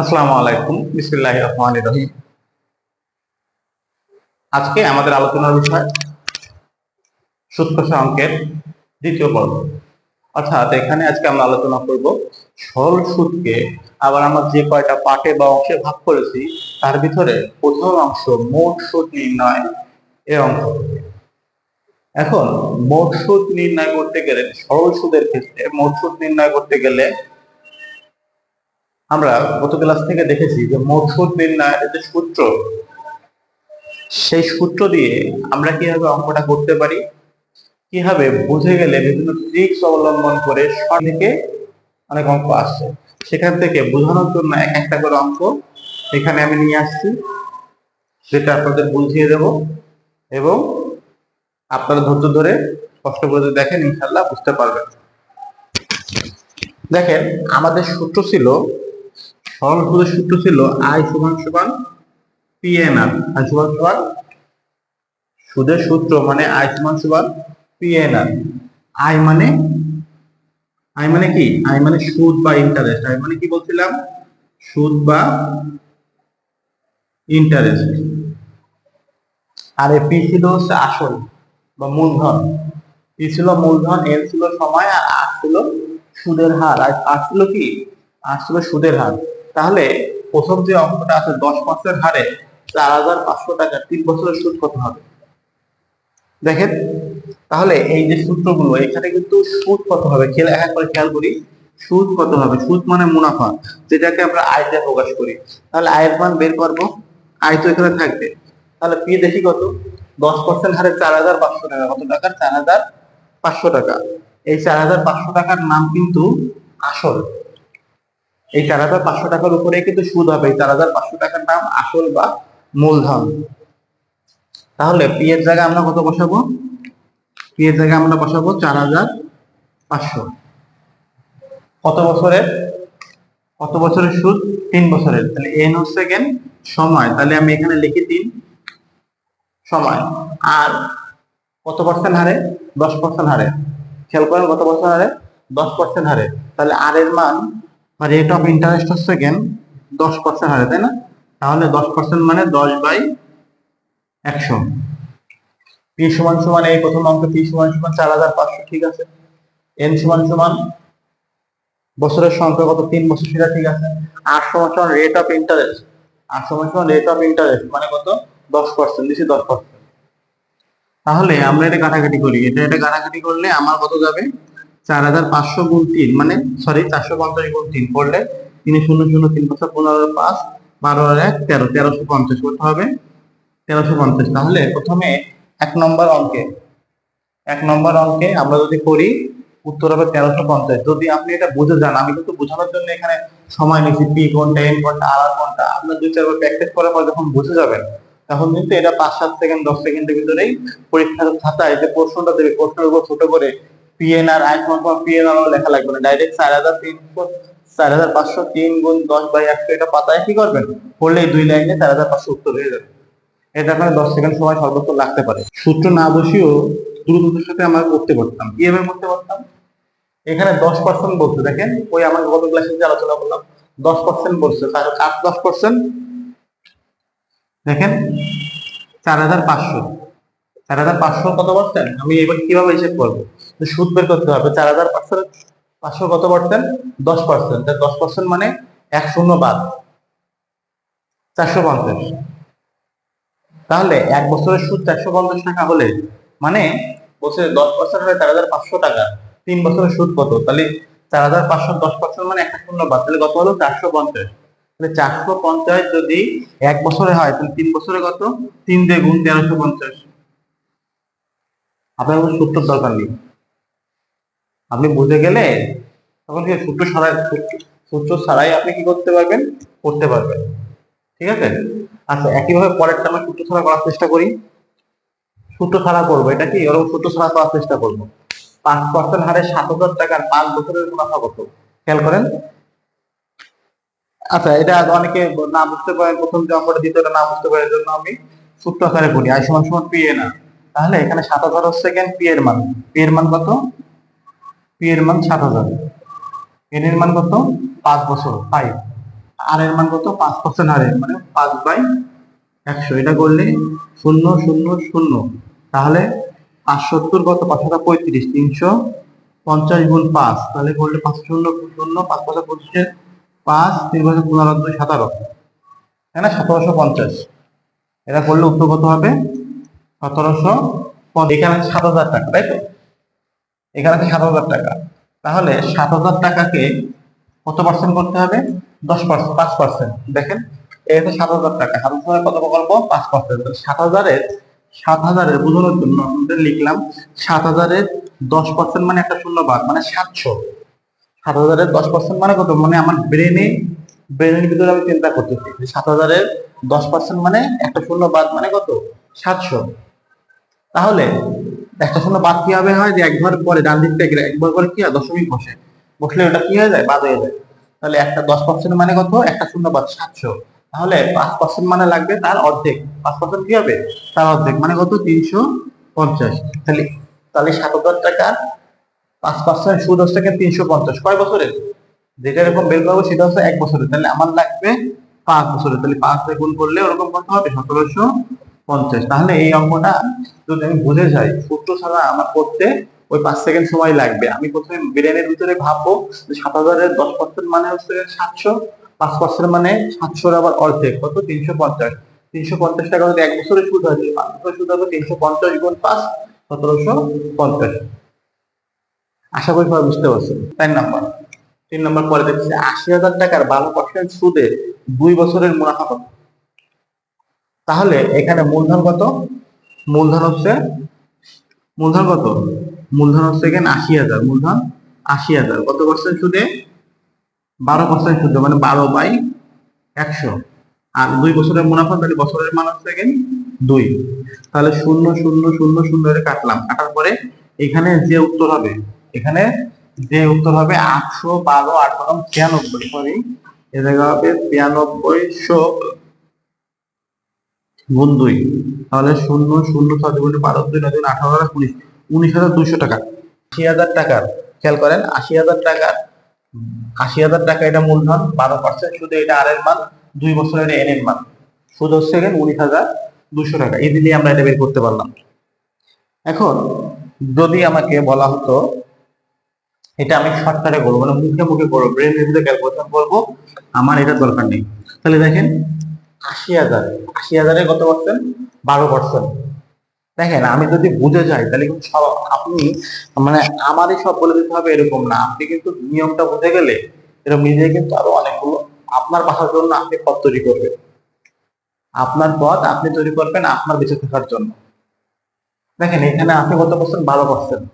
আসসালামু আলাইকুম। বিসমিল্লাহ রহমান রহিম। আজকে আমাদের আলোচনার বিষয় কষা অঙ্কের দ্বিতীয় পর্ব। অর্থাৎ এখানে আজকে আমরা আলোচনা করব সরল সুদকে। আবার আমরা যে কয়টা পার্টে বা অংশে ভাগ করেছি, তার ভিতরে প্রথম অংশ মোট সুদ নির্ণয় এ অংশ। এখন মোট সুদ নির্ণয় করতে গেলে সরল সুদের ক্ষেত্রে মোট সুদ নির্ণয় করতে গেলে আমরা গত ক্লাস থেকে দেখেছি যে মোট সুদ নির্ণয়ের যে সূত্র, সেই সূত্র দিয়ে আমরা কীভাবে অঙ্কটা করতে পারি, কীভাবে বুঝে গেলে বিভিন্ন ট্রিক্স অবলম্বন করে থেকে অনেক অঙ্ক আসছে সেখান থেকে বোঝানোর জন্য এক একটা করে অঙ্ক এখানে আমি নিয়ে আসছি সেটা আপনাদের বুঝিয়ে দেব এবং আপনারা ধৈর্য ধরে কষ্ট করে দেখেন ইনশাল্লাহ বুঝতে পারবেন। দেখেন, আমাদের সূত্র ছিল সরল সুদের সূত্র ছিল আই সমান সমান পি এন আর আই সমান সমান সুদের সূত্র মানে আই সমান সমান পি এন আর আই মানে আই মানে কি? আই মানে সুদ বা ইন্টারেস্ট আই মানে কি বলছিলাম? সুদ বা ইন্টারেস্ট আর পি ছিল হচ্ছে আসল বা মূলধন। পি ছিল মূলধন, এন ছিল সময়, আর আর ছিল সুদের হার। আর আর ছিল কি? আর ছিল সুদের হার। তাহলে প্রথম যে অঙ্কটা আছে দশ পার্সেন্ট হারে, চার হাজার পাঁচশো টাকা তিন বছরের সুদ কত হবে? দেখেন, তাহলে এই যে সূত্রগুলো, এখানে কিন্তু সুদ কত হবে? খেয়াল এক করে খেয়াল করি, সুদ কত হবে? সুদ মানে মুনাফা, যেটাকে আমরা আয় দিয়ে প্রকাশ করি। তাহলে আয়ের মান বের করব, আয় তো এখানে থাকবে। তাহলে পি দেখি কত? দশ পার্সেন্ট হারে চার হাজার পাঁচশো টাকা। কত টাকা? চার হাজার পাঁচশো টাকা। এই চার হাজার পাঁচশো টাকার নাম কিন্তু আসল। এই চার হাজার পাঁচশো টাকার উপরে কিন্তু সুদ হবে। এই চার হাজার পাঁচশো টাকার নাম আসল বা মূলধন। তাহলে পি এর জায়গায় আমরা কত বসাবো? পি এর জায়গায় আমরা বসাবো চার হাজার পাঁচশো। কত বছরের? কত বছরের সুদ? তিন বছরের। তাহলে এন হচ্ছে গেন সময়। তাহলে আমি এখানে লিখি তিন। সময়। আর কত পার্সেন্ট হারে? দশ পার্সেন্ট হারে। খেয়াল করেন কত পার্সেন্ট হারে? দশ পার্সেন্ট হারে। তাহলে আর এর মান রেট অফ ইন্টারেস্ট হচ্ছে গেন দশ পার্সেন্ট হারে, তাই না? তাহলে দশ পার্সেন্ট মানে দশ বাই একশো। পি সমান সমান এই প্রথম অঙ্ক, পি সমান সমান চার হাজার পাঁচশো, ঠিক আছে? এন সমান সমান বছরের সংখ্যা কত? তিন বছর সেটা ঠিক আছে? আর সমান সমান রেট অফ ইন্টারেস্ট আর সমান সমান রেট অফ ইন্টারেস্ট মানে কত? দশ পার্সেন্ট দিচ্ছি দশ পার্সেন্ট তাহলে আমরা এটা কাটাকাটি করি। এটা এটা কাটাকাটি করলে আমার কত যাবে? চার হাজার পাঁচশো গুণ তিন মানে সরি চারশো পঞ্চাশ গুণ তিন করলে তিন শূন্য শূন্য তিন পাঁচশো পনেরো পাঁচ, বারো আর এক, তেরো, তেরোশো পঞ্চাশ করতে হবে। তেরোশো পঞ্চাশ। তাহলে প্রথমে এক নম্বর অঙ্কে, এক নম্বর অঙ্কে আমরা যদি করি, উত্তর হবে তেরোশো পঞ্চাশ। যদি আপনি এটা বুঝে যান, আমি কিন্তু বোঝানোর জন্য এখানে সময় নিয়েছি, পি ঘণ্টা এন ঘণ্টা আর কোনটা, আপনার দুই, চারবার প্র্যাকটিস করার পর যখন বুঝে যাবেন, তখন কিন্তু এটা পাঁচ, সাত সেকেন্ড দশ সেকেন্ডের ভিতরেই পরীক্ষার খাতায় যে প্রশ্নটা দেবে, প্রশ্নের উপর ছোট করে পিএনআর আই সমান পিএনআর লেখা লাগবে না। ডাইরেক্ট চার হাজার তিনশো, চার হাজার পাঁচশো তিন গুণ দশ বাই একশো এটা পাতায় কি করবেন? করলেই দুই লাইনে চার হাজার পাঁচশো উত্তর হয়ে যাবে। এটা আপনার দশ সেকেন্ড সময় সর্বোচ্চ লাগতে পারে। সূত্র না বসিয়েও দ্রুততার সাথে আমরা করতে পারতাম। কীভাবে করতে পারতাম? এখানে দশ পার্সেন্ট বলছে, দেখেন, ওই আমার গত ক্লাসে যে আলোচনা করলাম, দশ পার্সেন্ট বলছে, তাহলে চার দশ পার্সেন্ট দেখেন, চার হাজার পাঁচশো। চার হাজার পাঁচশো কত পার্সেন্ট আমি এবার কীভাবে হিসেব করব? সুদ বের করতে হবে, চার হাজার পাঁচশো পাঁচশো কত পার্সেন্ট দশ পার্সেন্ট দশ পার্সেন্ট মানে এক শূন্য বাদ। চারশো পঞ্চাশ। তাহলে এক বছরের সুদ চারশো পঞ্চাশ টাকা হলে মানে বছরে দশ পার্সেন্ট হলে চার হাজার পাঁচশো টাকা। তিন বছরের সুদ কত? তাহলে চার হাজার পাঁচশো দশ পার্সেন্ট মানে একটা শূন্য বাদ। তাহলে কত হলো? চারশো পঞ্চাশ। তাহলে চারশো পঞ্চাশ যদি এক বছরে হয়, তাহলে তিন বছরে কত? তিন দিয়ে গুণ তেরোশো পঞ্চাশ। আপনার সূত্র দরকার নেই। আপনি বুঝে গেলে তখন কি সূত্র ছাড়াই সূত্র ছাড়াই আপনি কি করতে পারবেন? করতে পারবেন। ঠিক আছে? আচ্ছা একইভাবে পরেরটা আমরা সূত্র ছাড়া করার চেষ্টা করি। সূত্র ছাড়া করব। এটা কি? ওরকম সূত্র ছাড়া করার চেষ্টা করব। পাঁচ পার্সেন্ট হারে সাত হাজার টাকার পাঁচ বছরের মুনাফা কত? খেয়াল করেন। আচ্ছা এটা অনেকে না বুঝতে পারেন। প্রথম যে অঙ্কটা দ্বিতীয়টা না বুঝতে পারে জন্য আমি সূত্র আকারে করি আই সমান সমান পি এ না। তাহলে এখানে সাত হাজার হচ্ছে কেন পি এর মান। পি এর মান কত? পি এর মান সাত হাজার। এন এর মান কত? পাঁচ বছর ফাইভ আর এর মান কত? পাঁচ পার্সেন্ট হারে মানে পাঁচ বাই একশো। এটা করলে শূন্য শূন্য শূন্য। তাহলে পাঁচ সত্তর কত? পাঁচ হাজার পঁয়ত্রিশ, তিনশো পঞ্চাশ গুণ পাঁচ। তাহলে করলে পাঁচ শূন্য শূন্য, পাঁচ পাঁচ পঁচিশে পাঁচ, তিন পাঁচ পনেরো, সাতারো। তাই না? সতেরোশো পঞ্চাশ। এটা করলে উত্তর কত হবে? সতেরোশো এখানে সাত হাজার টাকা, তাই তো? এখানে আছে সাত হাজার টাকা। তাহলে সাত হাজার টাকাকে কত পার্সেন্ট করতে হবে? দশ পার্সেন্ট পাঁচ পার্সেন্ট দেখেন হচ্ছে সাত হাজার টাকা, সাত হাজার কত প্রকল্প? পাঁচ পার্সেন্ট সাত হাজারের সাত হাজারের বোঝানোর জন্য আপনাদের লিখলাম, সাত হাজারের দশ পার্সেন্ট মানে একটা শূন্য বাদ মানে সাতশো। সাত হাজারের দশ পার্সেন্ট মানে কত? মানে আমার ব্রেনে ব্রেনের ভিতরে আমি চিন্তা করতেছি সাত হাজারের দশ পার্সেন্ট মানে একটা শূন্য বাদ মানে কত? সাতশো। তাহলে একটা শূন্য বাদ কীভাবে হয় যে একবার পরে ডান দিক থেকে একবার পরে কি হয়? দশমিক বসে। বসলে ওটা কি হয়ে যায়? বাদ হয়ে যায়। তাহলে একটা দশ পার্সেন্ট মানে কত? একটা শূন্য বাদ সাতশো। তাহলে পাঁচ পার্সেন্ট মানে লাগবে তার অর্ধেক। পাঁচ পার্সেন্ট কি হবে? তার অর্ধেক। মানে কত? তিনশো পঞ্চাশ। তাহলে তাহলে সাত হাজার টাকার পাঁচ পার্সেন্ট সুদ হচ্ছে থেকে তিনশো পঞ্চাশ। কয় বছরের? যেটা এরকম বের করব সেটা হচ্ছে এক বছরের। তাহলে আমার লাগবে পাঁচ বছরের। তাহলে পাঁচ গুণ করলে ওরকম কত হবে? সতেরোশো পঞ্চাশ। তাহলে এই অঙ্কটা যদি আমি বুঝে যাই, সূত্র ছাড়া আমার করতে ওই পাঁচ সেকেন্ড সময় লাগবে। আমি প্রথমে ব্রেনের ভিতরে ভাববো যে সাত হাজারের দশ পার্সেন্ট মানে হচ্ছে সাতশো, পাঁচ পার্সেন্ট মানে সাতশোর আবার অর্ধেক। কত? তিনশো পঞ্চাশ। তিনশো পঞ্চাশ টাকা যদি এক বছরের সুদ তাহলে পাঁচ বছরের সুদ হবে তিনশো পঞ্চাশ গুণ পাঁচ, সতেরোশো পঞ্চাশ। আশা করি সবাই বুঝতে পারছেন। তিন নাম্বার। তিন নম্বর পরে দেখছি আশি হাজার টাকার বারো পার্সেন্ট সুদে দুই বছরের মুনাফা কত? তাহলে এখানে মূলধন কত? মূলধন হচ্ছে, মূলধন কত? মূলধন হচ্ছে এখানে আশি হাজার, মূলধন আশি হাজার। কত পার্সেন্ট সুদে? বারো পার্সেন্ট সুদে মানে বারো বাই একশো। আর দুই বছরের মুনাফা, তাহলে বছরের মান হচ্ছে এখানে দুই। তাহলে শূন্য শূন্য শূন্য শূন্য কাটলাম। কাটার পরে এখানে যে উত্তর হবে, এখানে যে উত্তর হবে আটশো বারো, আট ছিয়ানব্বই, সরি। এ জায়গা হবে ছিয়ানব্বই শো গুণ দুই তাহলে শূন্য শূন্য, ছয়, দুগুণে বারো দুই, নয় আঠারো হাজার উনিশ উনিশ হাজার দুইশো টাকা। আশি হাজার টাকার, খেয়াল করেন, আশি হাজার টাকার, আশি হাজার টাকা এটা মূলধন, বারো পার্সেন্ট শুধু এটা আর এর মান, দুই বছরের এন এর মান। সুদ হচ্ছে এখানে উনিশ হাজার দুশো টাকা ইজিলি আমরা এটা বের করতে পারলাম। এখন, যদি আমাকে বলা হতো, এটা আমি শর্টকাটে করব মানে মুখে মুখে করব ব্রেন ভিতরে ক্যালকুলেশন করব আমার এটা দরকার নেই। তাহলে দেখেন আশি হাজার, আশি হাজারে কত পার্সেন্ট? বারো পার্সেন্ট। দেখেন, আমি যদি বুঝে যাই, তাহলে কিন্তু সব আপনি মানে আমারই সব বলে দিতে হবে এরকম না। আপনি কিন্তু নিয়মটা বুঝে গেলে এরকম নিজে কিন্তু আরও অনেকগুলো, আপনার বাসার জন্য আপনি পথ তৈরি করবেন। আপনার পথ আপনি তৈরি করবেন আপনার বেঁচে থাকার জন্য। দেখেন, এখানে আপনি কত পার্সেন্ট? বারো পার্সেন্ট।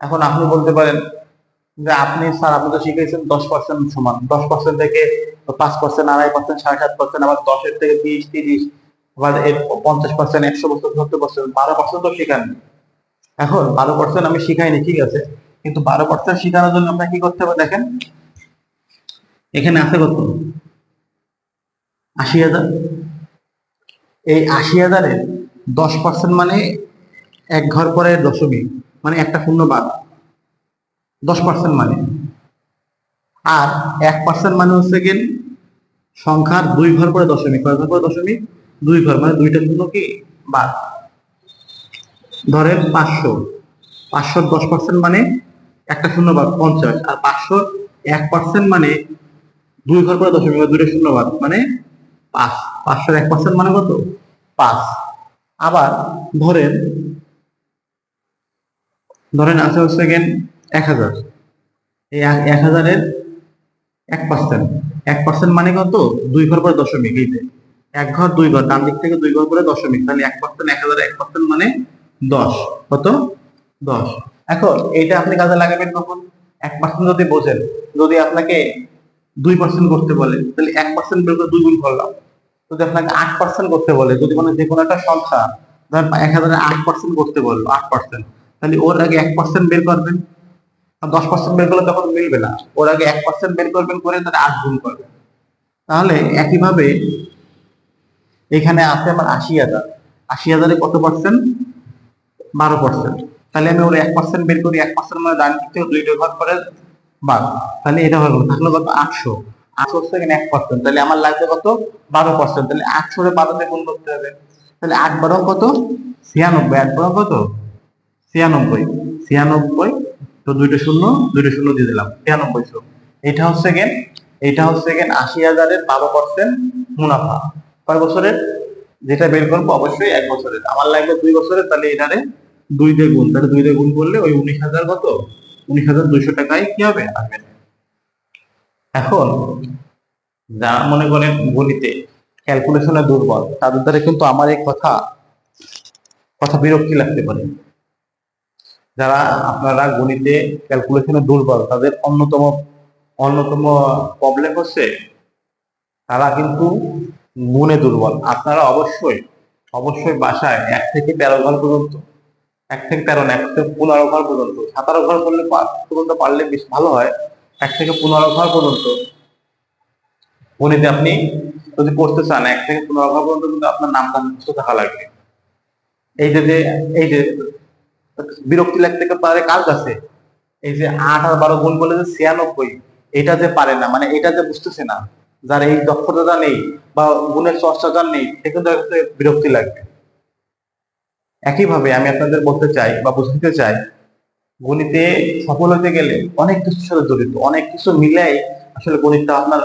এখন আপনি বলতে পারেন যে আপনি স্যার, আপনি তো শিখেছেন দশ পার্সেন্ট সমান। দশ পার্সেন্ট থেকে পাঁচ পার্সেন্ট আড়াই পার্সেন্ট সাড়ে সাত পার্সেন্ট আবার দশের থেকে বিশ তিরিশ, আবার পঞ্চাশ পার্সেন্ট একশো পার্সেন্ট সত্তর পার্সেন্ট বারো পার্সেন্ট তো শেখাননি এখন বারো পার্সেন্ট আমি শিখাইনি, ঠিক আছে? কিন্তু বারো পার্সেন্ট শেখানোর জন্য আমরা কি করতে হবে দেখেন? এখানে আছে কত? আশি হাজার। এই আশি হাজারের দশ পার্সেন্ট মানে এক ঘর পরে দশমিক মানে একটা শূন্য বাদ। দশ পার্সেন্ট মানে। আর এক পার্সেন্ট মানে হচ্ছে কি সংখ্যার দুই ঘর করে দশমিক। কয় ঘর পরে দশমিক? দুই ঘর মানে দুইটা শূন্য কি? বাদ ধরেন পাঁচশো। পাঁচশো দশ পার্সেন্ট মানে একটা শূন্য বাদ পঞ্চাশ। আর পাঁচশো এক পার্সেন্ট মানে দুই ঘর পরে দশমিক মানে দুইটা শূন্য বাদ মানে পাঁচ। পাঁচশোর এক পার্সেন্ট মানে কত? পাঁচ। আবার ধরেন ধরেন আছে হচ্ছে গেন এক হাজার। এই এক- হাজারের এক পার্সেন্ট এক পার্সেন্ট মানে কত? দুই ঘর পরে দশমিক এইতে এক ঘর, দুই ঘর, ডান দিক থেকে দুই ঘর পরে দশমিক। তাহলে এক পার্সেন্ট এক হাজার, এক পার্সেন্ট মানে দশ। কত? দশ। এখন এইটা আপনি কাজে লাগাবেন কখন? এক পার্সেন্ট যদি বোঝেন, যদি আপনাকে দুই পার্সেন্ট করতে বলে, তাহলে এক পার্সেন্ট বের করে দুই গুণ করলাম। যদি আপনাকে আট পার্সেন্ট করতে বলে, যদি কোনো যে কোনো একটা সংখ্যা ধর এক হাজারে আট পার্সেন্ট করতে বলল, আট পার্সেন্ট তাহলে ওর আগে এক পার্সেন্ট বের করবেন। দশ পার্সেন্ট বের করলে তখন মিলবে না। ওর আগে এক পার্সেন্ট বের করবেন করে তাহলে আট গুণ করবেন। তাহলে একইভাবে এখানে আছে আমার আশি হাজার। আশি হাজারে কত পার্সেন্ট বারো পার্সেন্ট তাহলে আমি ওর এক পার্সেন্ট বের করি, এক পার্সেন্ট মানে ডান দিক থেকে দুইটা ঘর করে বারো। তাহলে এটা গেল থাকল কত? আটশো। আটশো হচ্ছে এখানে এক পার্সেন্ট তাহলে আমার লাগবে কত? বারো পার্সেন্ট তাহলে আটশো বারোতে গুণ করতে হবে। তাহলে আট বারো কত? ছিয়ানব্বই। আট বারো কত? ছিয়ানব্বই। ছিয়ানব্বই তো দুইটা শূন্য দুইটা শূন্য দিয়ে দিলাম। ছিয়ানব্বই শূন্য। এটা হচ্ছে গেন এটা হচ্ছে গেন আশি হাজারের বারো পার্সেন্ট মুনাফা। কয় বছরের? যেটা বের করব অবশ্যই এক বছরের। আমার লাগবে দুই বছরের, তাহলে এটারে দুই দিয়ে গুণ। তাহলে দুই দিয়ে গুণ করলে ওই উনিশ হাজার কত? উনিশ হাজার দুইশো টাকায় কি হবে? আসবে এখন যারা মনে করেন গণিতে ক্যালকুলেশনে দুর্বল, তাদের দ্বারা কিন্তু আমার এই কথা কথা বিরক্তি লাগতে পারে। যারা আপনারা গণিতে ক্যালকুলেশনে দুর্বল তাদের অন্যতম অন্যতম প্রবলেম হচ্ছে তারা কিন্তু গুণে দুর্বল। আপনারা অবশ্যই অবশ্যই বাসায় এক থেকে তেরো ঘর পর্যন্ত, এক থেকে তেরো এক থেকে পনেরো ঘর পর্যন্ত, সতেরো ঘর করলে পর্যন্ত পারলে বেশ ভালো হয়, এক থেকে পনেরো ঘর পর্যন্ত গণিতে আপনি যদি করতে চান, এক থেকে পনেরো ঘর পর্যন্ত কিন্তু আপনার নামটা মুখস্থ থাকা লাগবে। এই যে এই যে বিরক্তি লাগতে পারে কার কাছে? এই যে আট আর বারো গুণ বলে যে ছিয়ানব্বই, এটা যে পারে না মানে এটা যে বুঝতেছে না, যার এই দক্ষতাটা নেই বা গুণের চর্চাটা নেই, সে কিন্তু বিরক্তি লাগবে। একইভাবে আমি আপনাদের বলতে চাই বা বুঝতে চাই, গণিতে সফল হতে গেলে অনেক কিছুর সাথে জড়িত, অনেক কিছু মিলাই আসলে গণিতটা আপনার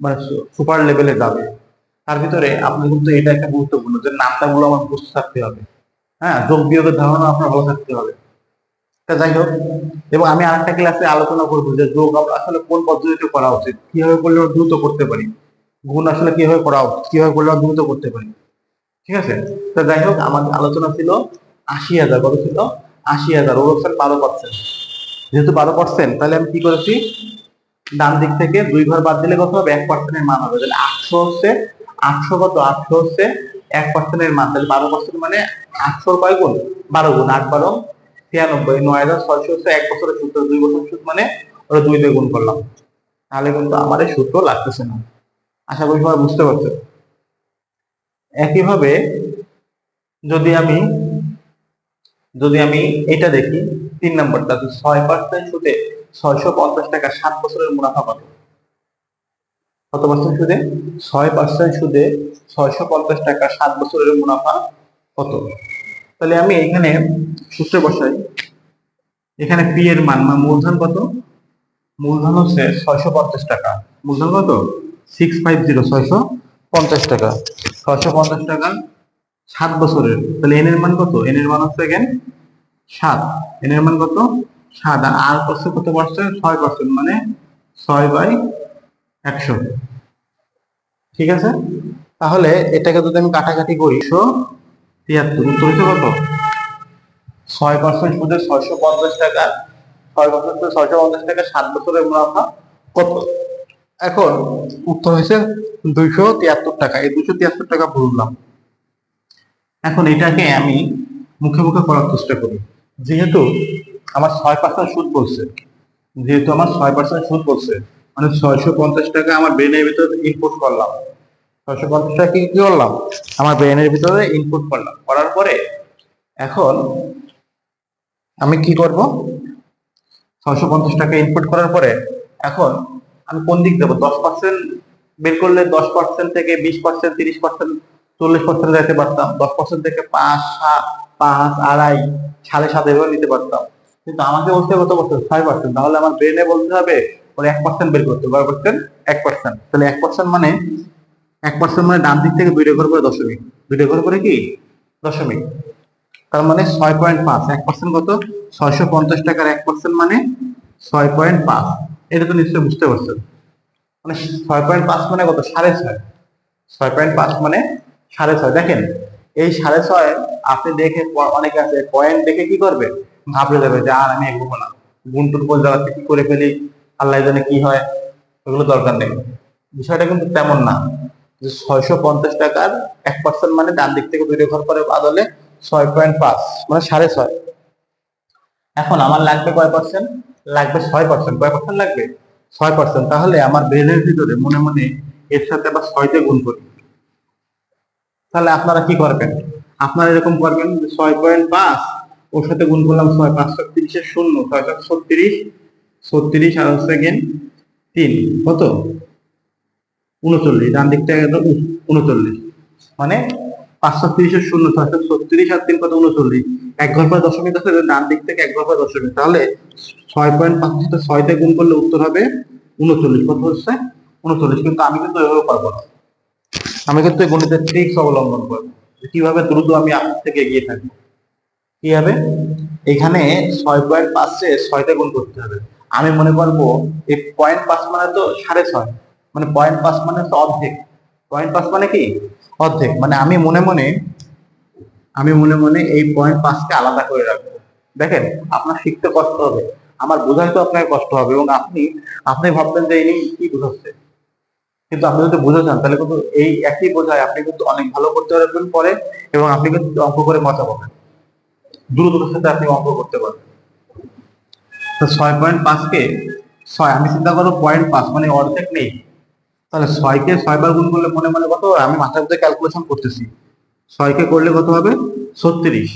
মানে সুপার লেভেলে যাবে। তার ভিতরে আপনার কিন্তু এটা একটা গুরুত্বপূর্ণ যে নামটা নামটাগুলো আমার বুঝতে থাকতে হবে। হ্যাঁ যোগ বিয়োগের ধারণা আপনার ভালো থাকতে হবে। যাই হোক, এবং আমি আরেকটা ক্লাসে আলোচনা করব যে যোগ আমরা আসলে কোন পদ্ধতিতে করা উচিত? কীভাবে করলে আমরা দ্রুত করতে পারি? গুণ আসলে কীভাবে করা উচিত? কীভাবে করলে আমরা দ্রুত করতে পারি? ঠিক আছে? তা যাই হোক আমাদের আলোচনা ছিল আশি হাজার, কত ছিল? আশি হাজার, ওর হচ্ছে বারো পার্সেন্ট যেহেতু বারো পার্সেন্ট তাহলে আমি কি করেছি? ডান দিক থেকে দুই ঘর বাদ দিলে কত হবে? এক পার্সেন্টের মান হবে। তাহলে আটশো হচ্ছে, আটশো কত? আটশো হচ্ছে এক পার্সেন্টের মান তাহলে বারো পার্সেন্ট মানে আটশোর কয় গুণ? বারো গুণ, আট বারো, ছিয়ানব্বই, নয় হাজার ছয়শো এক বছরের সূত্র, দুই বছর সুদ মানে ওরা দুই দিয়ে গুণ করলাম। তাহলে কিন্তু আমার এই সূত্র লাগতেছে না। আশা করি সবাই বুঝতে পারছ। একইভাবে যদি আমি যদি আমি এটা দেখি, তিন নম্বরটা ছয় পার্সেন্ট সুদে ছয়শো পঞ্চাশ টাকা সাত বছরের মুনাফা কত কত পার্সেন্ট সুদে? ছয় পার্সেন্ট সুদে ছয়শো পঞ্চাশ টাকা সাত বছরের মুনাফা কত? তাহলে আমি এখানে সূত্রে বসাই। এখানে পি এর মান মানে মূলধন কত? মূলধন হচ্ছে ছয়শো পঞ্চাশ টাকা। মূলধন কত? সিক্স ফাইভ জিরো ছয়শো পঞ্চাশ টাকা। ছয়শো পঞ্চাশ টাকা সাত বছরের। তাহলে এন এর মান কত? এন এর মান হচ্ছে এখানে সাত। এন এর মান কত? সাত। আর কত পার্সেন্ট? ছয় পার্সেন্ট মানে ছয় বাই একশো। ঠিক আছে? তাহলে এটাকে যদি আমি কাটাকাটি করি, একশো তিয়াত্তর। উত্তর হচ্ছে কত? ছয় পার্সেন্ট সুদে ছয়শো পঞ্চাশ টাকা। ছয় পার্সেন্ট সুদে ছয়শো পঞ্চাশ টাকা, সাত বছরের মুনাফা কত? এখন উত্তর হয়েছে দুইশো তিয়াত্তর টাকা। এই দুশো তিয়াত্তর টাকা বললাম। এখন এটাকে আমি মুখে মুখে করার চেষ্টা করি। যেহেতু আমার ছয় পার্সেন্ট সুদ বলছে, যেহেতু আমার ছয় পার্সেন্ট সুদ বলছে মানে ছয়শো পঞ্চাশ টাকা আমার ব্রেনের ভিতরে ইনপুট করলাম। ছয়শো পঞ্চাশ টাকা কি করলাম? আমার ব্রেনের ভিতরে ইনপুট করলাম। করার পরে এখন আমি কি করব? ছয়শো পঞ্চাশ টাকা ইনপুট করার পরে এখন আমি কোন দিক দেবো? দশ পার্সেন্ট বের করলে দশ পার্সেন্ট থেকে বিশ পার্সেন্ট তিরিশ পার্সেন্ট চল্লিশ পার্সেন্ট যেতে পারতাম। দশ পার্সেন্ট থেকে পাঁচ, সাত, পাঁচ, আড়াই, সাড়ে সাত এভাবে নিতে পারতাম। কিন্তু আমাকে বলতে কত? পার্সেন্ট ছয় পার্সেন্ট তাহলে আমার ব্রেনে বলতে হবে ওর এক পার্সেন্ট বের করতে কয় পার্সেন্ট এক পার্সেন্ট তাহলে এক পার্সেন্ট মানে এক পার্সেন্ট মানে ডান দিক থেকে দুইটা ঘর করে দশমিক। দুইটা ঘর করে কি? দশমিক। তার মানে ছয় পয়েন্ট পাঁচ। এক পার্সেন্ট কত? ছয়শো পঞ্চাশ টাকার এক পার্সেন্ট মানে ছয় পয়েন্ট পাঁচ। এটা তো নিশ্চয়ই বুঝতে পারছেন মানে ছয় পয়েন্ট পাঁচ মানে কত? সাড়ে ছয়। ছয় পয়েন্ট পাঁচ মানে সাড়ে ছয়। দেখেন, এই সাড়ে ছয় আপনি দেখে অনেকে আছে পয়েন্ট দেখে কি করবে? ভাবলে যাবে যে, আর আমি এগোবো না। গুনটুর কোন জায়গা থেকে কি করে ফেলি? আল্লাহ জানে কি হয়, ওগুলো দরকার নেই। বিষয়টা কিন্তু তেমন না যে ছয়শো পঞ্চাশ টাকার এক পার্সেন্ট মানে ডান দিক থেকে দুইটা ঘর করে বাদলে ছয় পয়েন্ট পাঁচ মানে সাড়ে ছয়। এখন আমার লাগবে কয় পার্সেন্ট লাগবে ছয় পার্সেন্ট কয় পার্সেন্ট লাগবে? ছয় পার্সেন্ট তাহলে আমার ব্রেনের ভিতরে মনে মনে এর সাথে আবার ছয়তে গুণ করি। তাহলে আপনারা কি করবেন? আপনারা এরকম করবেন ছয় পয়েন্ট পাঁচ, ওর সাথে গুণ করলাম ছয় পাঁচশো তিরিশের শূন্য, ছয় ছত্রিশ ছত্রিশ আর হচ্ছে গেন তিন। কত? উনচল্লিশ। ডান দিকটা গেল উনচল্লিশ। মানে পাঁচশো তিরিশের শূন্য ছয়শো ছত্রিশ আর তিন কত? উনচল্লিশ। এক ঘর পরে দশমিক আছে ডান দিক থেকে এক ঘর পরে দশমিক। তাহলে ছয় পয়েন্ট পাঁচ সাথে ছয়তে গুণ করলে উত্তর হবে উনচল্লিশ। কত হচ্ছে? উনচল্লিশ। কিন্তু আমি কিন্তু এভাবে পারব না। আমি কিন্তু গণিতের ট্রিক্স অবলম্বন করব। কীভাবে দ্রুত আমি আপনার থেকে এগিয়ে থাকব। কি হবে? এখানে ছয় পয়েন্ট পাঁচে ছয়টা গুণ করতে হবে। আমি মনে করব এই পয়েন্ট পাঁচ মানে তো সাড়ে ছয়। মানে পয়েন্ট পাঁচ মানে তো অর্ধেক। পয়েন্ট পাঁচ মানে কি? অর্ধেক। মানে আমি মনে মনে, আমি মনে মনে এই পয়েন্ট পাঁচকে আলাদা করে রাখব। দেখেন, আপনার শিখতে কষ্ট হবে। আমার বোঝাই তো আপনার কষ্ট হবে এবং আপনি আপনি ভাববেন যে ইনি কি বোঝাচ্ছে। কিন্তু আপনি যদি বুঝে চান, তাহলে কিন্তু এই একই বোঝায় আপনি কিন্তু অনেক ভালো করতে পারবেন পরে এবং আপনি কিন্তু অঙ্ক করে মজা পাবেন। দ্রুততার সাথে আপনি অঙ্ক করতে পারবেন। তো ছয় পয়েন্ট পাঁচকে ছয়। আমি চিন্তা করব পয়েন্ট পাঁচ মানে অর্ধেক নেই। তাহলে ছয়কে ছয়বার গুণ করলে মনে মনে কত? আমি মাথার মধ্যে ক্যালকুলেশন করতেছি। ছয়কে করলে কত হবে? ছত্রিশ।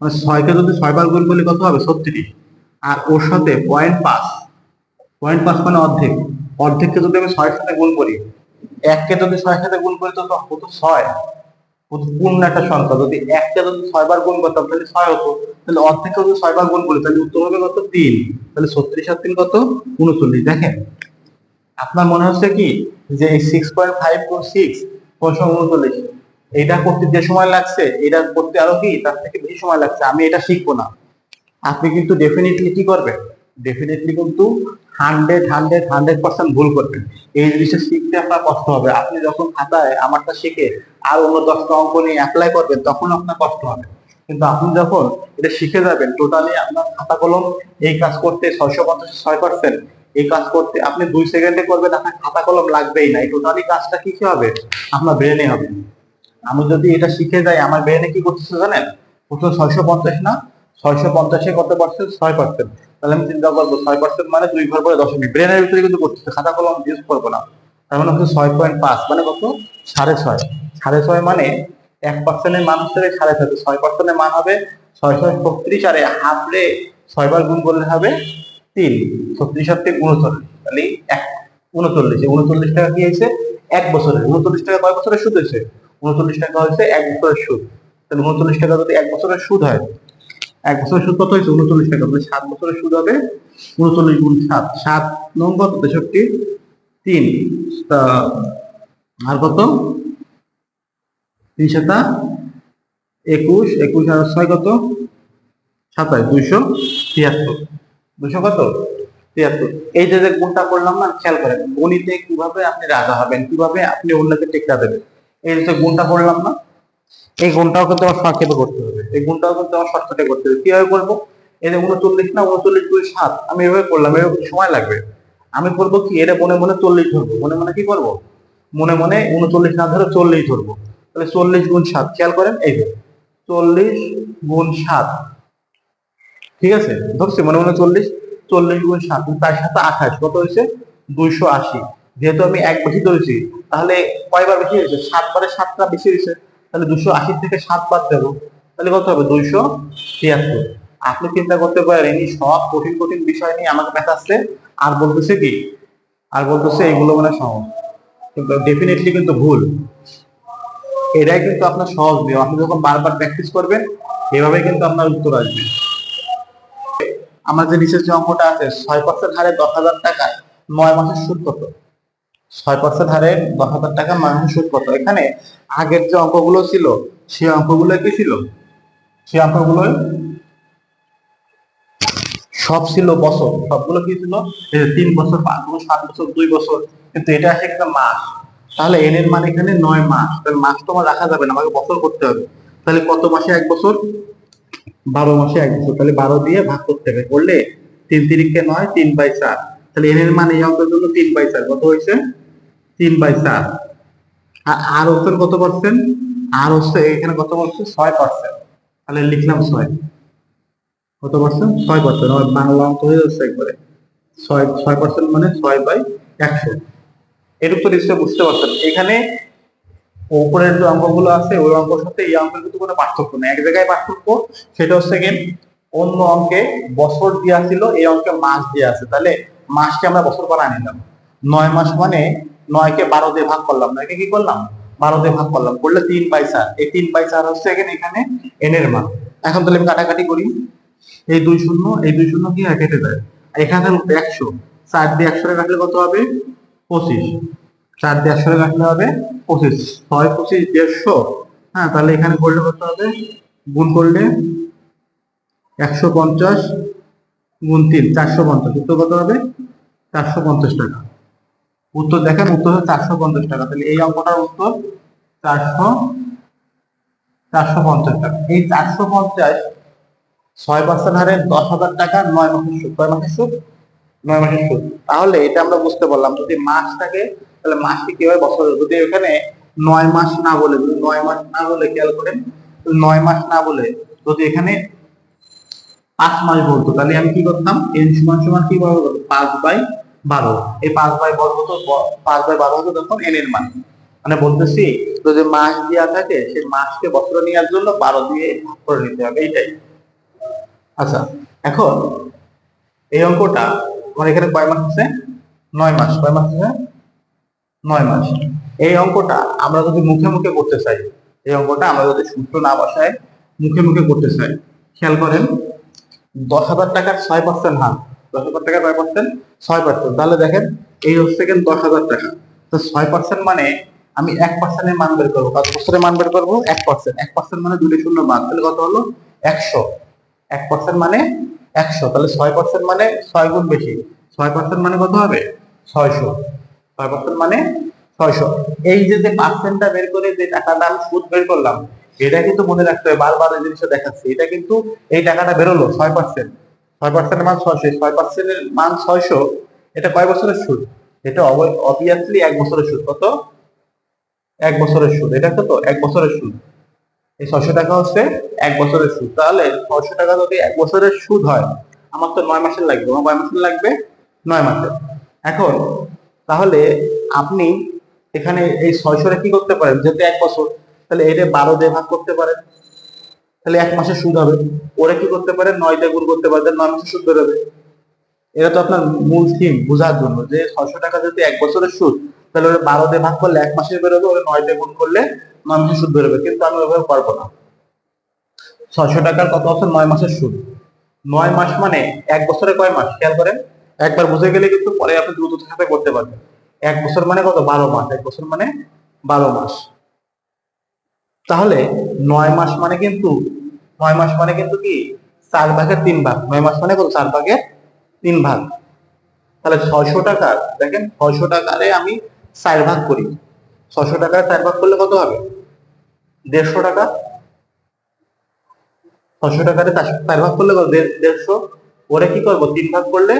মানে ছয়কে যদি ছয়বার গুণ করলে কত হবে? ছত্রিশ। আর ওর সাথে পয়েন্ট পাঁচ। পয়েন্ট পাঁচ মানে অর্ধেক। অর্ধেককে যদি আমি ছয়ের সাথে গুণ করি, এককে যদি ছয়ের সাথে গুণ করি তো তো হতো ছয়। পূর্ণ একটা সংখ্যা। যদি একটা যদি ছয়বার গুণ করতাম, তাহলে ছয় হতো। তাহলে অর্ধেক যদি ছয়বার গুণ করি তাহলে উত্তর হবে কত? তিন। তাহলে ছত্রিশ আর তিন কত? উনচল্লিশ। দেখেন, আপনার মনে হচ্ছে কি? যে six point five four six পয়সা উনচল্লিশ? এটা করতে যে সময় লাগছে, এটা করতে আরও কি? তার থেকে বেশি সময় লাগছে। আমি এটা শিখব না। আপনি কিন্তু ডেফিনেটলি কি করবেন? ডেফিনেটলি কিন্তু হান্ড্রেড হান্ড্রেড হান্ড্রেড পার্সেন্ট ভুল করবেন। এই জিনিসটা শিখতে আপনার কষ্ট হবে। আপনি যখন খাতায় আমারটা শিখে আর অন্য দশটা অঙ্ক নিয়ে অ্যাপ্লাই করবেন, তখন আপনার কষ্ট হবে। কিন্তু আপনি যখন এটা শিখে যাবেন টোটালি আপনার খাতা কলম এই কাজ করতে ছয়শো পঞ্চাশ, ছয় পার্সেন্ট এই কাজ করতে আপনি দুই সেকেন্ডে করবেন, আপনার খাতা কলম লাগবেই না। এই টোটালি কাজটা কি হবে? আপনার ব্রেনে হবে। আমি যদি এটা শিখে যাই, আমার ব্রেনে কি করতেছে জানেন? প্রথম ছয়শো পঞ্চাশ না, ছয়শো পঞ্চাশে কত পার্সেন্ট ছয় পার্সেন্ট তাহলে আমি চিন্তা করব, ছয় পার্সেন্ট মানে দুই ঘর পরে দশমিক ব্রেনের ভিতরে কিন্তু করতেছে, খাতা কলম ইউজ করব না। তার মানে হচ্ছে ছয় পয়েন্ট পাঁচ মানে কত? সাড়ে ছয়। সাড়ে ছয় মানে এক পার্সেন্টের মান হচ্ছে সাড়ে ছয় ছয় পার্সেন্টের মান হবে ছয় ছয় ছত্রিশ, আর হাফরে ছয়বার গুণ করলে হবে তিন। ছত্রিশ আর তিন, উনচল্লিশ। তাহলে এক, উনচল্লিশ। উনচল্লিশ টাকা কি হয়েছে? এক বছরের। উনচল্লিশ টাকা কয় বছরের সুদ হয়েছে? উনচল্লিশ টাকা হয়েছে এক বছরের সুদ। তাহলে উনচল্লিশ টাকা যদি এক বছরের সুদ হয় এক বছরের সুদ কত হয়েছে উনচল্লিশ টাকা, তাহলে সাত বছরের সুদ হবে উনচল্লিশ গুণ সাত। সাত নম্বর তেষট্টি, তিন আর কত? তিন সাতা, একুশ একুশ আর ছয় কত? সাতাশ, দুইশো তিয়াত্তর। দুইশো কত? তিয়াত্তর। এই যে যে গুণটা করলাম না, খেয়াল করেন, গণিতে কীভাবে আপনি রাজা হবেন, কীভাবে আপনি অন্যকে টেক্কা দেবেন, এই যে গুণটা করলাম না এই গুণটাও কিন্তু আমার সংক্ষেপে করতে হবে। এই গুণটাও কিন্তু আমার শর্টকাটে করতে হবে। কীভাবে করব? যে উনচল্লিশ না, উনচল্লিশ দুই সাত, আমি এভাবে করলাম, এভাবে সময় লাগবে। আমি করব কি? এটা মনে মনে চল্লিশ ধরবো। মনে মনে কি করব? মনে মনে উনচল্লিশ না ধরে চল্লিশ ধরবো। তাহলে চল্লিশ গুণ সাত, খেয়াল করেন, এই চল্লিশ গুণ সাত। ঠিক আছে? ধরছি, মনে মনে চল্লিশ চল্লিশ গুণ সাত তার সাথে আঠাশ, কত হয়েছে? দুইশো আশি। যেহেতু আমি এক বেশি ধরেছি, তাহলে কয়বার বেশি হয়েছে? সাতবারে সাতটা বেশি হয়েছে। তাহলে দুশো আশি থেকে সাত বাদ দেবো। তাহলে কত হবে? দুইশো তিয়াত্তর। আপনি চিন্তা করতে পারেন সব কঠিন কঠিন বিষয় নিয়ে আমাকে মেতাচ্ছে আর বলতেছে কি? আর বলতেছে এগুলো মানে সহজ। কিন্তু ডেফিনেটলি কিন্তু ভুল। এটাই কিন্তু আপনার সহজ নিয়ম আপনি যখন বারবার প্র্যাকটিস করবেন এভাবে কিন্তু আপনার উত্তর আসবে। আমার যে যে অঙ্কটা আছে, ছয় পার্সেন্ট হারে দশ হাজার টাকায় নয় মাসের সুদ কত? ছয় পার্সেন্ট হারে দশ হাজার টাকা মাসের সুদ কত এখানে আগের যে অঙ্কগুলো ছিল, সেই অঙ্কগুলো কি ছিল? সেই অঙ্কগুলো সব ছিল বছর। সবগুলো কি ছিল? তিন বছর, পাঁচ বছর, সাত বছর, দুই বছর। কিন্তু এটা আসে একটা মাস। তাহলে এন এর মানে এখানে নয় মাস। তাহলে মাস তো আমার রাখা যাবে না, আমাকে বছর করতে হবে। তাহলে কত মাসে এক বছর? বারো মাসে এক বছর। তাহলে বারো দিয়ে ভাগ করতে হবে। করলে তিন তিরিখে নয়, তিন বাই চার। তাহলে এন এর মানে এই অঙ্কের জন্য তিন বাই চার। কত হয়েছে? তিন বাই চার। আর হচ্ছে কত পার্সেন্ট আর হচ্ছে এখানে কত পার্সেন্ট ছয় পার্সেন্ট তাহলে লিখলাম ছয়। কত পার্সেন্ট ছয় পার্সেন্ট বাংলা অঙ্ক হয়ে যাচ্ছে একবারে। ছয় ছয় পার্সেন্ট মানে ছয় বাই একশো। উপর নিশ্চয় বুঝতে পারছেন। এখানে উপরের যে অঙ্কগুলো আছে, ওই অঙ্কের সাথে এই অঙ্কের কিন্তু কোনো পার্থক্য নেই। এক জায়গায় পার্থক্য, সেটা হচ্ছে কি, অন্য অঙ্কে বছর দেওয়া ছিল, এই অঙ্কে মাস দেওয়া আছে। তাহলে মাসকে আমরা বছর বানায় আনিলাম নয় মাস মানে নয়কে বারো দিয়ে ভাগ করলাম। নয়কে কি করলাম? বারো দিয়ে ভাগ করলাম। করলে তিন পয়সা এই তিন পয়সা হচ্ছে এখানে এখানে এন এর মান। এখন তাহলে আমি কাটাকাটি করি। এই দুই শূন্য, এই দুই শূন্য কি? কেটে যায়। এখানে একশো। চার দিয়ে একশো কাটলে কত হবে? পঁচিশ। চার দিয়ে একশো কাটলে হবে পঁচিশ। ছয়, পঁচিশ, দেড়শো। হ্যাঁ তাহলে এখানে করলে কত হবে? গুণ করলে একশো পঞ্চাশ গুণ তিন, চারশো পঞ্চাশ। কত হবে? চারশো পঞ্চাশ টাকা। উত্তর দেখেন, উত্তর হচ্ছে চারশো পঞ্চাশ টাকা। তাহলে এই অঙ্কটার উত্তর চারশো চারশো পঞ্চাশ টাকা। এই চারশো পঞ্চাশ ছয় পার্সেন্ট হারে দশ হাজার টাকা, নয় মাসের সুদ। কয় মাসের সুদ? নয় মাসের সুদ। তাহলে এটা আমরা বুঝতে পারলাম, যদি মাস থাকে তাহলে মাসটি কি হয় বছর যদি এখানে নয় মাস না বলে, যদি নয় মাস না বলে খেয়াল করেন নয় মাস না বলে যদি এখানে পাঁচ মাস বলতো, তাহলে আমি কি করতাম? এন সমান সমান কি বলব? পাঁচ বাই বারো। এই পাঁচ বাই বারো হতো ব- পাঁচ বাই বারো হতো তখন এন এর মান। মানে বলতেছি, যদি মাস দেওয়া থাকে, সেই মাসকে বস্ত্র নেওয়ার জন্য বারো দিয়ে করে নিতে হবে, এইটাই। আচ্ছা এখন এই অঙ্কটা আমার এখানে কয় মাস আছে? নয় মাস। কয় মাস আছে? নয় মাস। এই অঙ্কটা আমরা যদি মুখে মুখে করতে চাই, এই অঙ্কটা আমরা যদি সূত্র না বসায় মুখে মুখে করতে চাই, খেয়াল করেন, দশ হাজার টাকার ছয় পার্সেন্ট হার। দশ হাজার টাকার কয় পার্সেন্ট ছয় পার্সেন্ট তাহলে দেখেন, এই হচ্ছে কিন্তু দশ হাজার টাকা। তো ছয় পার্সেন্ট মানে আমি এক পার্সেন্টের মান বের করব। কত বছরের মান বের করব, এক পার্সেন্ট এক পার্সেন্ট মানে দুটো শূন্য বাদ তাহলে কত হলো? একশো। এক পার্সেন্ট মানে একশো। তাহলে ছয় পার্সেন্ট মানে ছয় গুণ বেশি। ছয় পার্সেন্ট মানে কত হবে? ছয়শো। ছয় পার্সেন্ট মানে ছয়শো। এই যে যে পার্সেন্টটা বের করে যে টাকাটা আমি সুদ বের করলাম, এটা কিন্তু মনে রাখতে হবে। বারবার এই জিনিসটা দেখাচ্ছি। এটা কিন্তু এই টাকাটা বেরোলো, ছয় পার্সেন্ট ছয় পার্সেন্টের মান ছয়শো ছয় পার্সেন্টের মান ছয়শো, এটা কয় বছরের সুদ? এটা অবভিয়াসলি এক বছরের সুদ। কত? এক বছরের সুদ। এটা কত? এক বছরের সুদ। এই ছয়শো টাকা হচ্ছে এক বছরের সুদ। তাহলে ছয়শো টাকা যদি এক বছরের সুদ হয়, আমার তো নয় মাসের লাগবে। আমার কয় মাসের লাগবে? নয় মাসের। এখন, তাহলে আপনি এখানে এই ছয়শোটা কি করতে পারেন? যেহেতু এক বছর, তাহলে এটা বারো দিয়ে ভাগ করতে পারেন। তাহলে এক মাসের সুদ হবে। ওরা কি করতে পারে? নয় দিয়ে গুণ করতে পারে নয় মাসের সুদ বেরোবে। এটা তো আপনার মূল থিম বোঝার জন্য যে ছয়শো টাকা যদি এক বছরের সুদ, তাহলে ওরা বারো দিয়ে ভাগ করলে এক মাসের বেরোবে, ওরা নয় দিয়ে গুণ করলে নয় মাসের সুদ বেরোবে। কিন্তু আমি ওইভাবে পারব না। ছয়শো টাকার কত বছর নয় মাসের সুদ। নয় মাস মানে এক বছরে কয় মাস? খেয়াল করেন। একবার বুঝে গেলে কিন্তু পরে আপনি দ্রুত সাথে করতে পারবেন। এক বছর মানে কত? বারো মাস। এক বছর মানে বারো মাস। তাহলে নয় মাস মানে কিন্তু, নয় মাস মানে কিন্তু কি? চার ভাগের তিন ভাগ। নয় মাস মানে কত? চার ভাগের তিন ভাগ। তাহলে ছয়শো টাকা, দেখেন ছয়শো টাকারে আমি চার ভাগ করি। ছয়শো টাকায় চার ভাগ করলে কত হবে? দেড়শো টাকা। ছয়শো টাকারে চার ভাগ করলে দেড়শো। ওরে কি করব? তিন ভাগ করলে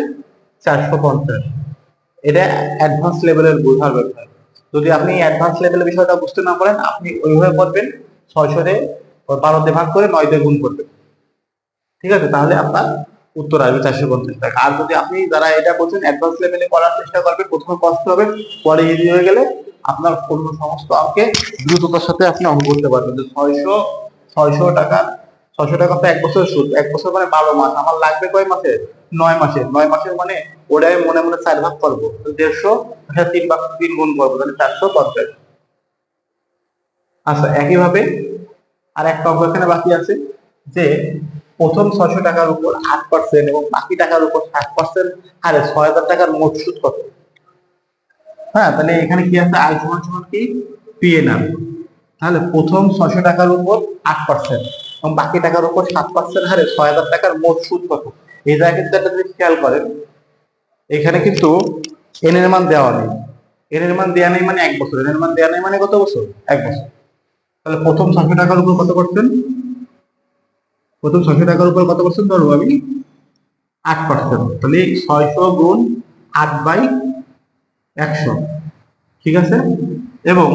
চারশো পঞ্চাশ। এটা অ্যাডভান্স লেভেলের বোঝার ব্যাপার। যদি আপনি অ্যাডভান্স লেভেলের বিষয়টা বুঝতে না পারেন, আপনি ওইভাবে করবেন। ছয়শোরে বারোতে ভাগ করে নয় দিয়ে গুণ করবেন। ঠিক আছে? তাহলে আপনার উত্তর আসবে চারশো পঞ্চাশ টাকা। আর যদি আপনি যারা এটা করছেন অ্যাডভান্স লেভেলে করার চেষ্টা করবেন, প্রথমে কষ্ট হবে, পরে ইজি হয়ে গেলে আপনার অন্য সমস্ত অঙ্কে দ্রুততার সাথে আপনি অঙ্ক করতে পারবেন। যে ছয়শো ছয়শো টাকা ছয়শো টাকা তো এক বছর সুদ। এক বছর মানে বারো মাস। আমার লাগবে কয় মাসে? নয় মাসে। নয় মাসের মানে ওটাই মনে মনে চার ভাগ করব। দেড়শো তিন ভাগ, তিন গুণ করব, তাহলে চারশো পঞ্চাশ। আচ্ছা একইভাবে আর একটা অঙ্ক এখানে বাকি আছে যে প্রথম ছয়শো টাকার উপর আট পার্সেন্ট এবং বাকি টাকার উপর সাত পার্সেন্ট হারে ছয় হাজার টাকার মোট সুদ কত? হ্যাঁ তাহলে এখানে কি আছে? আয় সমান সমান কি পিএনআর তাহলে প্রথম ছয়শো টাকার উপর আট পার্সেন্ট এবং বাকি টাকার উপর সাত পার্সেন্ট হারে ছয় হাজার টাকার মোট সুদ কত? এই জায়গায় কিন্তু জিনিস খেয়াল করেন, এখানে কিন্তু এন এর মান দেওয়া নেই। এন এর মান দেওয়া নেই মানে এক বছর। এন এর মান দেওয়া নেই মানে কত বছর? এক বছর। তাহলে প্রথম ছয়শো টাকার উপর কত পার্সেন্ট প্রথম ছয়শো টাকার উপর কত পার্সেন্ট ধরবো আমি আট পার্সেন্ট। তাহলে ছয়শো গুণ আট বাই একশো। ঠিক আছে? এবং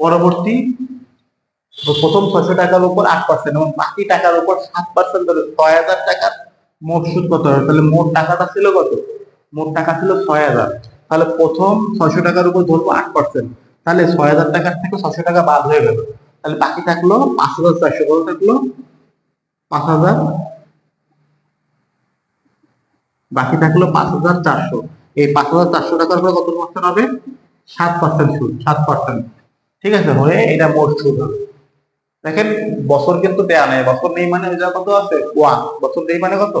পরবর্তী প্রথম ছয়শো টাকার উপর আট পার্সেন্ট এবং বাকি টাকার উপর সাত পার্সেন্ট ধরে ছয় হাজার টাকার মোট সুদ কত হবে? তাহলে মোট টাকাটা ছিল কত? মোট টাকা ছিল ছয় হাজার। তাহলে প্রথম ছয়শো টাকার উপর ধরবো আট পার্সেন্ট তাহলে ছয় হাজার টাকার থেকে ছয়শো টাকা বাদ হয়ে গেল। তাহলে বাকি থাকল পাঁচ হাজার চারশো। কত থাকল? পাঁচ হাজার। বাকি থাকল পাঁচ হাজার চারশো। এই পাঁচ হাজার চারশো টাকার উপর কত পার্সেন্ট হবে? সাত পার্সেন্ট সুদ, সাত পার্সেন্ট ঠিক আছে? হয়ে এটা মোট সুদ হবে। দেখেন, বছর কিন্তু দেয়া নেই। বছর নেই মানে জায়গা কত আছে? ওয়ান বছর নেই মানে কত?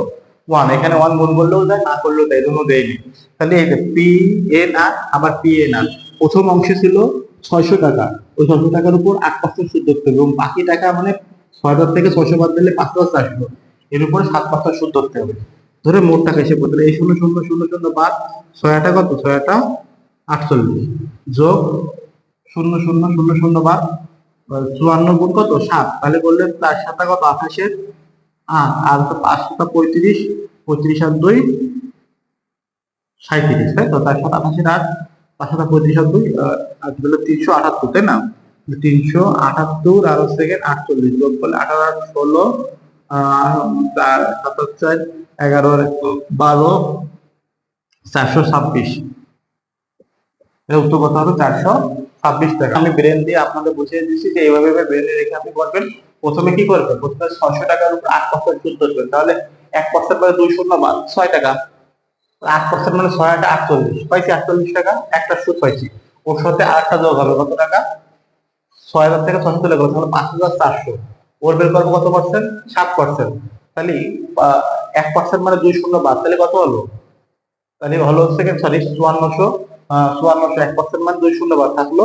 ওয়ান এখানে ওয়ান গুণ করলেও যায়, না করলেও দেয় জন্য দেয়নি। তাহলে এই যে পি এ না আবার পি এ না প্রথম অংশে ছিল ছয়শো টাকা। ওই ছয়শো টাকার উপর আট পার্সেন্ট সুদ ধরতে হবে এবং বাকি টাকা মানে ছয় হাজার থেকে ছয়শো বাদ দিলে পাঁচ হাজার চারশো। এর উপরে সাত পার্সেন্ট সুদ ধরতে হবে ধরে মোট টাকা করতে হবে। এই শূন্য শূন্য শূন্য শূন্য বাদ ছয়টা কত? ছয়টা আটচল্লিশ। যোগ শূন্য শূন্য শূন্য শূন্য বাদ চুয়ান্ন গুণ কত? সাত। তাহলে বললেন চার সাতটা কত? আঠাশের। আর পাঁচ সাতটা পঁয়ত্রিশ পঁয়ত্রিশ আর দুই সাঁত্রিশ তাই তো? তার সাথে আঠাশের আট, পাঁচ সাতটা পঁয়ত্রিশ আর দুই আর হলো তিনশো আটাত্তর, তাই না? তিনশো আটাত্তর আর গিয়ে আটচল্লিশ। যোগ করলে আঠারো আট ষোলো চার সাতাশ চার, এগারো বারো, চারশো ছাব্বিশ। এর উত্তর কত হবে? চারশো ছাব্বিশ টাকা। আমি ব্রেন দিয়ে আপনাদের বুঝিয়ে দিচ্ছি যে এইভাবে ব্রেনে রেখে আপনি করবেন। প্রথমে কি করবেন? প্রথমে ছয়শো টাকার উপর আট পার্সেন্ট সুদ ধরবেন তাহলে এক পার্সেন্ট মানে দুই শূন্য বাদ, ছয় টাকা। আট পার্সেন্ট মানে ছয় আট আটচল্লিশ। পাইছি আটচল্লিশ টাকা, একটা সুদ পাইছি। ওর সাথে আরেকটা যোগ হবে, কত টাকা? ছয় হাজার থেকে ছশো তুলে তাহলে পাঁচ হাজার চারশো। ওর বের করব কত পার্সেন্ট সাত পার্সেন্ট তাহলে এক পার্সেন্ট মানে দুই শূন্য বাদ, তাহলে কত হলো? তাহলে হলো সেকেন্ড সরি চুয়ান্নশো। চুয়ান্নশো এক পার্সেন্ট মানে দুই শূন্য বাদ থাকল।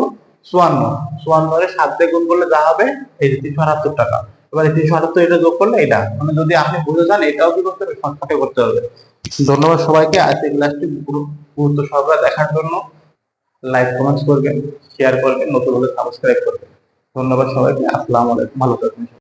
চুয়ান্ন। চুয়ান্ন এর সাত দিয়ে গুণ করলে যা হবে, এই যে তিনশো আটাত্তর টাকা। এবার এই তিনশো আটাত্তর এটা যোগ করলে এটা মানে যদি আপনি বুঝে যান, এটাও কি করতে হবে? শর্টকাটে করতে হবে। ধন্যবাদ সবাইকে। আজকে ক্লাসটি গুরুত্ব সহকারে দেখার জন্য। লাইক কমেন্টস করবেন শেয়ার করবেন, নতুন হলে সাবস্ক্রাইব করবেন। ধন্যবাদ সবাইকে। আসসালামু আলাইকুম। ভালো থাকবেন।